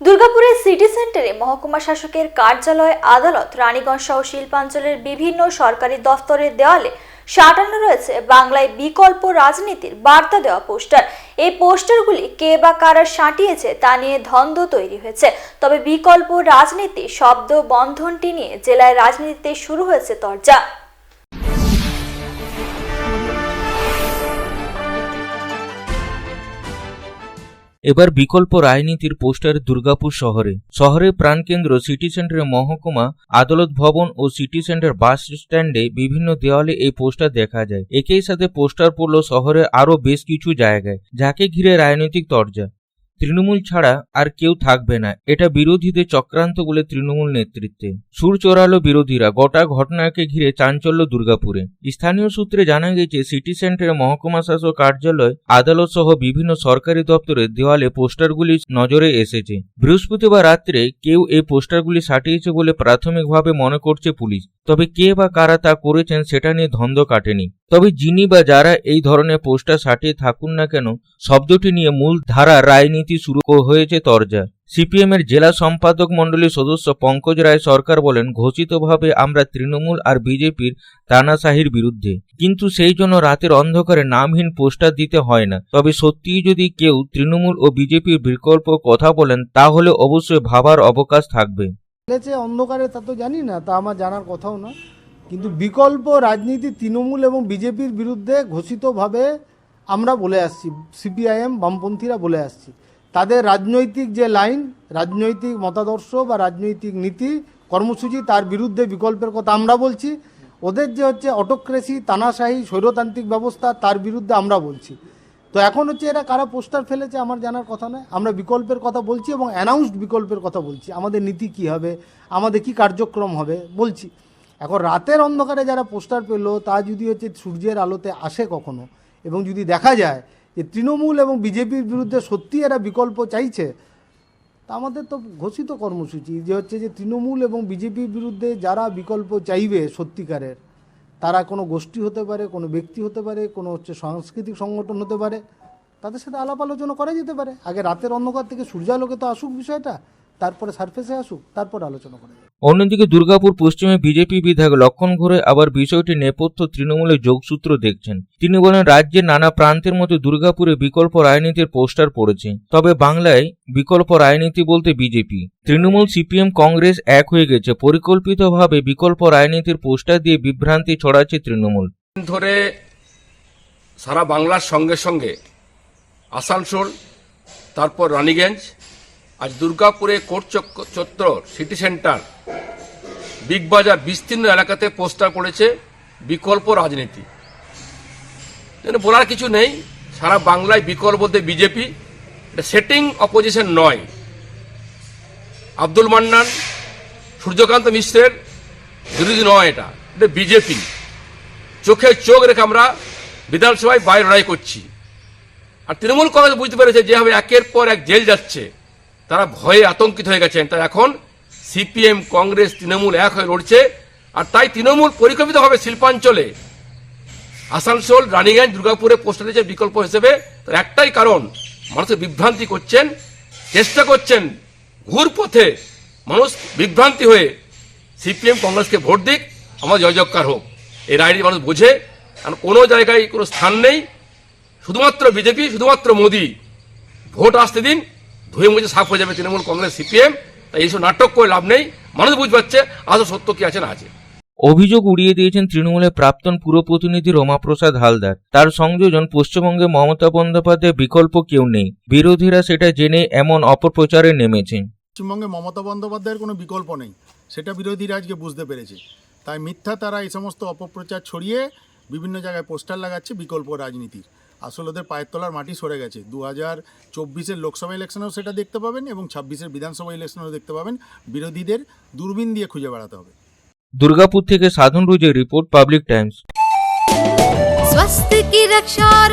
দুর্গাপুরের সিটি সেন্টারে মহকুমা শাসকের কার্যালয়, আদালত, রানীগঞ্জ সহ শিল্পাঞ্চলের বিভিন্ন সরকারি দফতরের দেওয়ালে সাঁটানো রয়েছে বাংলায় বিকল্প রাজনীতির বার্তা দেওয়া পোস্টার। এই পোস্টারগুলি কে বা কারা সাঁটিয়েছে তা নিয়ে ধন্দ তৈরি হয়েছে। তবে বিকল্প রাজনীতি, শব্দ বন্ধনটি নিয়ে জেলায় রাজনীতিতে শুরু হয়েছে তরজা। এবার বিকল্প রাজনীতির পোস্টার দুর্গাপুর শহরে। শহরের প্রাণকেন্দ্র সিটি সেন্টারের মহকুমা, আদালত ভবন ও সিটি সেন্টার বাস স্ট্যান্ডে বিভিন্ন দেওয়ালে এই পোস্টার দেখা যায়। একই সাথে পোস্টার পড়ল শহরে আরও বেশ কিছু জায়গায়, যাকে ঘিরে রাজনৈতিক তরজা। তৃণমূল ছাড়া আর কেউ থাকবে না। এটা বিরোধীদের চক্রান্ত বলে তৃণমূল নেতৃত্বে। সুর চোরালো বিরোধীরা গোটা ঘটনাকে ঘিরে চাঞ্চল্য দুর্গাপুরে। স্থানীয় সূত্রে জানা গেছে, সিটি সেন্টারে মহকুমা শাসক কার্যালয়, আদালত সহ বিভিন্ন সরকারি দপ্তরের দেওয়ালে পোস্টারগুলি নজরে এসেছে। বৃহস্পতিবার রাত্রে কেউ এই পোস্টারগুলি সাটিয়েছে বলে প্রাথমিকভাবে মনে করছে পুলিশ। তবে কে বা কারা তা করেছেন সেটা নিয়ে ধন্দ কাটেনি। তবে যিনি বা যারা এই ধরনের পোস্টার সাটিয়ে থাকুন না কেন, শব্দটি নিয়ে মূল ধারা রাজনীতি শুরু হয়েছে তরজা সিপিএম এর জেলা সম্পাদক মণ্ডলীর সদস্য পঙ্কজ রায় সরকার বলেন, ঘোষিতভাবে আমরা তৃণমূল আর বিজেপির তানাশাহির বিরুদ্ধে। কিন্তু সেই জন্য রাতের অন্ধকারে নামহীন পোস্টার দিতে হয় না। তবে সত্যিই যদি কেউ তৃণমূল ও বিজেপির বিকল্প কথা বলেন, তাহলে অবশ্যই ভাবার অবকাশ থাকবে। অন্ধকারে তা তো জানি না, তা আমার জানার কথাও না কিন্তু বিকল্প রাজনীতি তৃণমূল এবং বিজেপির বিরুদ্ধে ঘোষিতভাবে আমরা বলে আসছি, সিপিআইএম বামপন্থীরা বলে আসছি। তাদের রাজনৈতিক যে লাইন, রাজনৈতিক মতাদর্শ বা রাজনৈতিক নীতি, কর্মসূচি তার বিরুদ্ধে বিকল্পের কথা আমরা বলছি। ওদের যে হচ্ছে অটোক্রেসি তানাশাহী, স্বৈরতান্ত্রিক ব্যবস্থা তার বিরুদ্ধে আমরা বলছি। তো এখন হচ্ছে এরা কারা পোস্টার ফেলেছে আমার জানার কথা নয়। আমরা বিকল্পের কথা বলছি এবং অ্যানাউন্সড বিকল্পের কথা বলছি। আমাদের নীতি কি হবে? আমাদের কি কার্যক্রম হবে? বলছি। এখন রাতের অন্ধকারে যারা পোস্টার পেল, তা যদি হচ্ছে সূর্যের আলোতে আসে কখনো এবং যদি দেখা যায় যে তৃণমূল এবং বিজেপির বিরুদ্ধে সত্যি এরা বিকল্প চাইছে, তা আমাদের তো ঘোষিত কর্মসূচি যে হচ্ছে যে তৃণমূল এবং বিজেপির বিরুদ্ধে যারা বিকল্প চাইবে সত্যিকারের, তারা কোনো গোষ্ঠী হতে পারে, কোনো ব্যক্তি হতে পারে, কোনো হচ্ছে সাংস্কৃতিক সংগঠন হতে পারে, তাদের সাথে আলাপ আলোচনা করা যেতে পারে। আগে রাতের অন্ধকার থেকে সূর্যালোকে তো আসুক বিষয়টা। তারপরে সারফেসে আসুক তারপর আলোচনা করা যাবে। অন্যদিকে দুর্গাপুর পশ্চিমে বিজেপি বিধায়ক লক্ষণ ঘোরে আবার বিষয়টি নেপথ্য তৃণমূলের যোগসূত্র দেখছেন। তিনি বলেন রাজ্যের নানা প্রান্তের মতো দুর্গাপুরে বিকল্প রাজনীতির পোস্টার পড়েছে। তবে বাংলায় বিকল্প রাজনীতি বলতে বিজেপি। তৃণমূল সিপিএম কংগ্রেস এক হয়ে গেছে। পরিকল্পিতভাবে বিকল্প রাজনীতির পোস্টার দিয়ে বিভ্রান্তি ছড়াচ্ছে তৃণমূল। দিন ধরে সারা বাংলার সঙ্গে সঙ্গে আসানসোল তারপর রানীগঞ্জ আজ দুর্গাপুরে কোর্ট চত্বর সিটি সেন্টার বিগ বাজার বিস্তীর্ণ এলাকাতে পোস্টার পড়েছে বিকল্প রাজনীতি। বলার কিছু নেই, সারা বাংলায় বিকল্প বলতে বিজেপি এটা সেটিং অপোজিশন নয়। আব্দুল মান্নান, সূর্যকান্ত মিশ্রের বিরোধী নয় এটা এটা বিজেপি চোখে চোখ রেখে আমরা বিধানসভায় বাইরে লড়াই করছি। আর তৃণমূল কংগ্রেস বুঝতে পেরেছে যেভাবে একের পর এক জেল যাচ্ছে। তারা ভয়ে আতঙ্কিত হয়ে গেছেন। তাই এখন সিপিএম, কংগ্রেস, তৃণমূল এক হয়ে লড়ছে আর তাই তৃণমূল পরিকল্পিতভাবে শিল্পাঞ্চলে। আসানসোল, রানীগঞ্জ, দুর্গাপুরে পোস্টার দিয়েছে বিকল্প হিসেবে। তার একটাই কারণ মানুষের বিভ্রান্তি করছেন, চেষ্টা করছেন ঘুর পথে মানুষ বিভ্রান্তি হয়ে। সিপিএম, কংগ্রেসকে ভোট দিক, আমার জয় জয়কার হোক। এই রায়টি মানুষ বোঝে, কারণ কোনো জায়গায় কোনো স্থান নেই। শুধুমাত্র বিজেপি, শুধুমাত্র মোদি। ভোট আসতে দিন ধুয়ে মুছে সাফ হয়ে যাবে তৃণমূল কংগ্রেস সিপিএম তাই এইসব নাটক করে লাভ নেই। মানুষ বুঝ পাচ্ছে আসলে সত্য কি আছে না আছে। অভিযোগ উড়িয়ে দিয়েছেন তৃণমূলের প্রাক্তন পুরপ্রতিনিধি রমাপ্রসাদ হালদার। তার সংযোজন পশ্চিমবঙ্গে মমতা বন্দ্যোপাধ্যায়ের বিকল্প কেউ নেই। বিরোধীরা সেটা জেনে এমন অপপ্রচারে নেমেছেন। পশ্চিমবঙ্গে মমতা বন্দ্যোপাধ্যায়ের কোনো বিকল্প নেই। সেটা বিরোধীরা আজকে বুঝতে পেরেছে। তাই মিথ্যা তারা এই সমস্ত অপপ্রচার ছড়িয়ে বিভিন্ন জায়গায় পোস্টার লাগাচ্ছে বিকল্প রাজনীতির। আসলে ওদের পায়ের তলার মাটি সরে গেছে। দু হাজার চব্বিশের লোকসভা ইলেকশনেও সেটা দেখতে পাবেন এবং ছাব্বিশের বিধানসভা ইলেকশনেও দেখতে পাবেন। বিরোধীদের দূরবীন দিয়ে খুঁজে বেড়াতে হবে। দুর্গাপুর থেকে সাধন রুজের রিপোর্ট পাবলিক টাইমস। स्वास्थ्य की रक्षा और